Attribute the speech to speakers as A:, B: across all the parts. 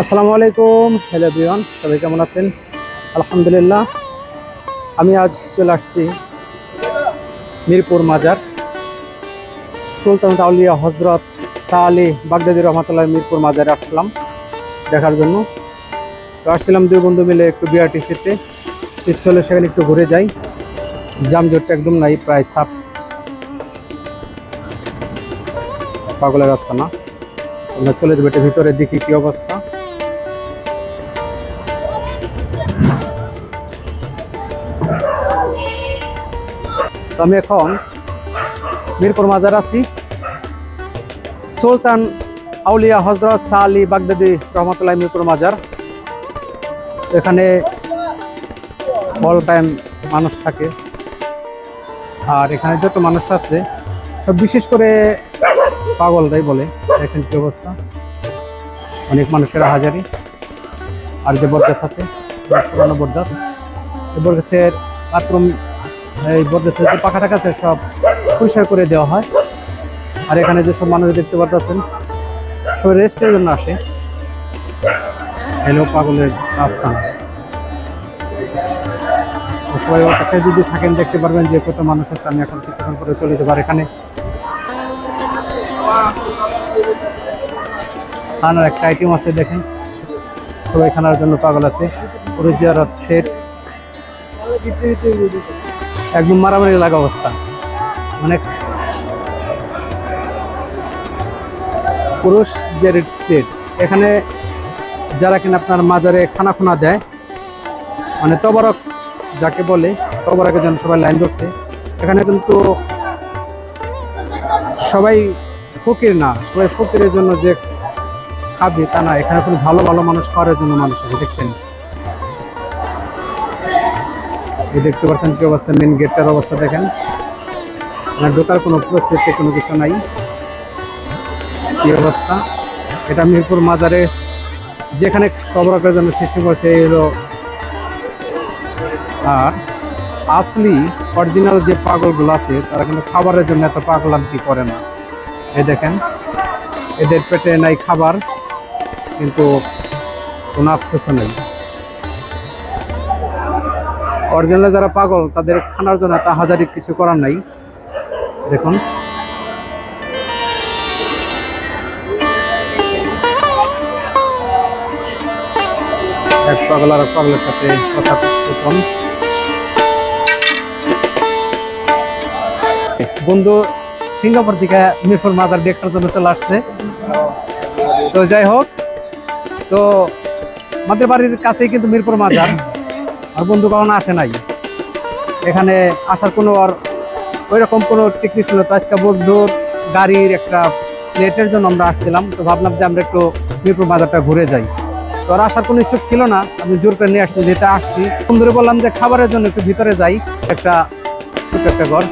A: আসসালামু আলাইকুম। হ্যালো বিয়ন সবাই কেমন আছেন? আলহামদুলিল্লাহ। আমি আজ চলে আসছি মিরপুর মাজার। সুলতান আউলিয়া হজরত শাহ আলী বাগদাদি রহমতুল্লাহ মিরপুর মাজারে আসলাম দেখার জন্য। তো আসছিলাম দুই বন্ধু মিলে একটু বিআরটিসিতে ইচ্ছে হলে সেখানে একটু ঘুরে যাই। জামজটটা একদম নাই, প্রায় সাপ পাগলের রাস্তা না। আমরা চলে যাব এটা ভিতরে দেখি কি অবস্থা? তো আমি এখন মিরপুর মাজার আছি। সুলতান আউলিয়া হজরত শাহ আলী বাগদাদি রহমতুল্লাহ মিরপুর মাজার। এখানে অল টাইম মানুষ থাকে। আর এখানে যত মানুষ আছে, সব বিশেষ করে পাগল পাগলরাই বলে, দেখেন কি অবস্থা। অনেক মানুষের হাজারি। আর যে বরগাছ আছে, পুরানো বরগাছ এই বরগাছের বাথরুম এই বরগাছের যে পাখা টাকা আছে সব পরিষ্কার করে দেওয়া হয়। আর এখানে যেসব মানুষ দেখতে পাচ্ছেন সবাই রেস্টের জন্য আসে। হ্যালো, পাগলের রাস্তা। সবাই অপেক্ষায় যদি থাকেন, দেখতে পারবেন যে কত মানুষ আছে। আমি এখন কিছুক্ষণ পরে চলে যাব। আর এখানে খানার একটা আইটেম আছে, দেখেন। সবাই খানার জন্য পাগল আছে। পুরো জিয়ারত সেট একদম মারামারি লাগা অবস্থা। মানে পুরুষ জিয়ারেট সেট এখানে যারা কিনা আপনার মাজারে খানা খুনা দেয় মানে তবরক যাকে বলে, তবরকের জন্য সবাই লাইন ধরছে। এখানে কিন্তু সবাই ফকির না, সবাই ফকিরের জন্য যে খাবে তা না, এখানে কোনো ভালো ভালো মানুষ খাওয়ার জন্য মানুষ আছে, দেখছেন? এই দেখতে পাচ্ছেন কি অবস্থা মেন গেটটার অবস্থা দেখেন। মানে ঢোকার কোনো প্রস্তুতি কোনো কিছু নাই। কি অবস্থা? এটা মিরপুর মাজারে যেখানে কবরকের জন্য সৃষ্টি করেছে, এই হলো, আর আসলি অরিজিনাল যে পাগলগুলো আছে, তারা কিন্তু খাবারের জন্য এত পাগলান্তি করে না। এই দেখেন, এদের পেটে নাই খাবার, কিন্তু কোনো আফসোস নেই। অরিজিনাল যারা পাগল, তাদের খানার জন্য তা হাজারি কিছু করার নাই। দেখুন। এক পাগল আর পাগলের সাথে কথা কথন বন্ধু, সিঙ্গাপুর থেকে মিরপুর মাদার দেখার জন্য চলে আসছে। তো যাই হোক, তো আমাদের বাড়ির কাছেই কিন্তু মিরপুর মাজার আর বন্ধু কখনো আসে নাই। এখানে আসার কোনো আর ওই রকম কোনো টিকনি ছিল তো আজকে বন্ধুর গাড়ির একটা প্লেটের জন্য আমরা আসছিলাম, তো ভাবলাম যে আমরা একটু মিরপুর বাজারটা ঘুরে যাই। তো আর আসার কোনো ইচ্ছুক ছিল না, আমি জোর করে নিয়ে আসছি যেটা আসছি। বন্ধুরে বললাম যে খাবারের জন্য একটু ভিতরে যাই, একটা ছোট একটা ঘর,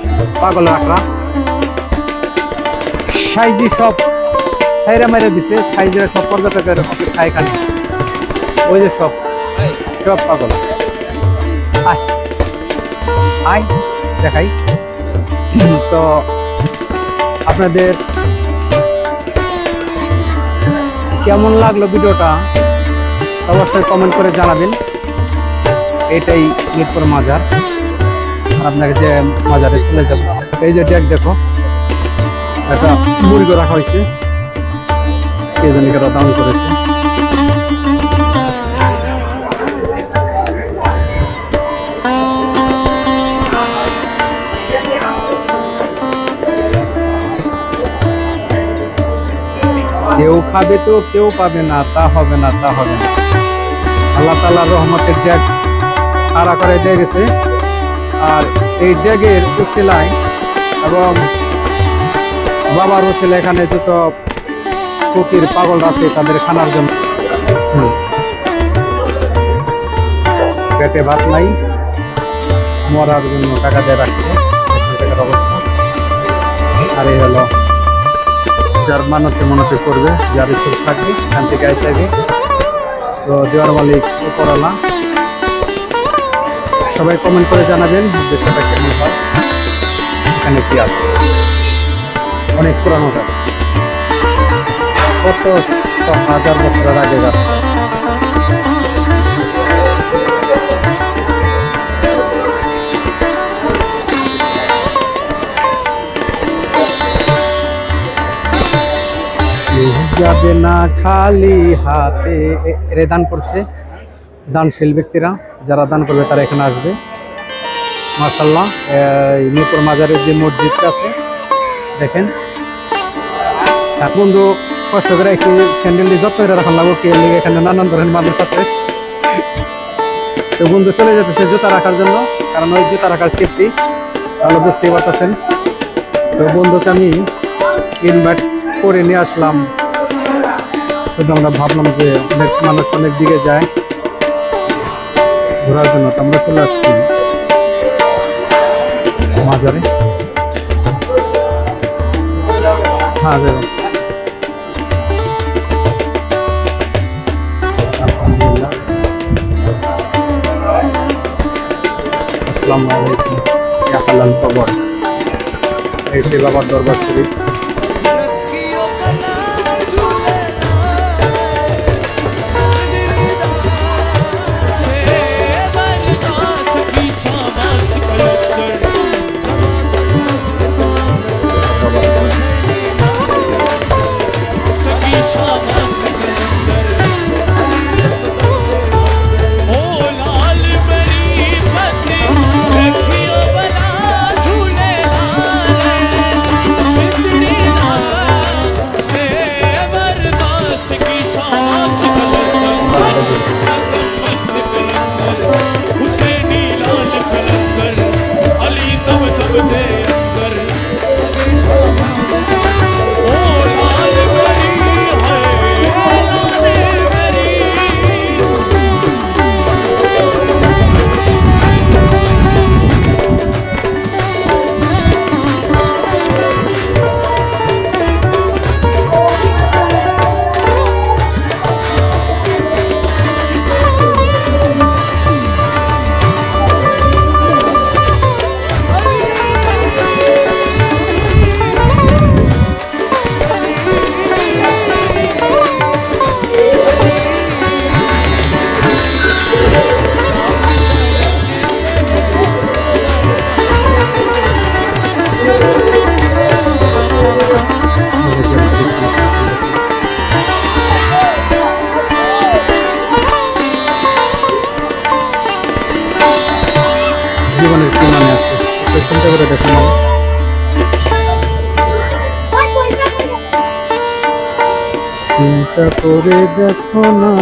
A: পাগল রাখরা সাইজি সব সাইরা মাইরা দিছে, সাইজের সব পর্যটকের অপেক্ষায় খালি। ওই যে সব সব পাগল আয়। দেখাই। তো আপনাদের কেমন লাগল ভিডিওটা, অবশ্যই কমেন্ট করে জানাবেন। এটাই মিরপুর মাজার। আপনাকে যে মাজারে চলে যাব, এই যে ডেক দেখো, একটা মুরগি রাখা হয়েছে। কে জানি দান করেছে। খাবে তো কেউ পাবে না, তা হবে না, তা হবে না। আল্লাহ তালার রহমতের ড্যাগ তারা করে দিয়ে গেছে। আর এই ড্যাগের উসিলায় এবং বাবার উসিলা এখানে যত ফকির পাগল আছে তাদের খানার জন্য পেটে ভাত নাই, মরার জন্য টাকা দিয়ে রাখছে। অবস্থা আর এই হলো যার মানতে মনতে করবে, যার ইচ্ছে থাকবে, এখান থেকে আয় চাইবে তো দেওয়ার মালিক করালা সবাই কমেন্ট করে জানাবেন বিষয়টা কেমন হয়। এখানে কি আছে? অনেক পুরানো গাছ। কত হাজার বছরের আগে গাছ।
B: যাবে না খালি হাতে। এরা দান করছে। দানশীল ব্যক্তিরা, যারা দান করবে তারা এখানে আসবে। মার্শাল্লাহ মিরপুর মাজারের যে মসজিদটা আছে, দেখেন। বন্ধু, কষ্ট করে আইসি স্যান্ডেল দিয়ে যত্ন করে রাখান লাগবো, কে এখানে নানান ধরনের মানুষ আছে। তো বন্ধু, চলে যেতেছে জুতা রাখার জন্য, কারণ ওই জুতা রাখার সেফটি তাহলে বুঝতেই পারতেছেন। তো বন্ধুকে আমি ইনভাইট করে নিয়ে আসলাম। শুধু আমরা ভাবলাম যে অনেক মানুষ অনেক দিকে যায় ঘোরার জন্য, তো আমরা চলে আসছি মাজারে। হ্যাঁ আসসালামু আলাইকুম। এই সেই বাবার দরবার শরীফ। করে দেখুন চিন্তা করে দেখো না।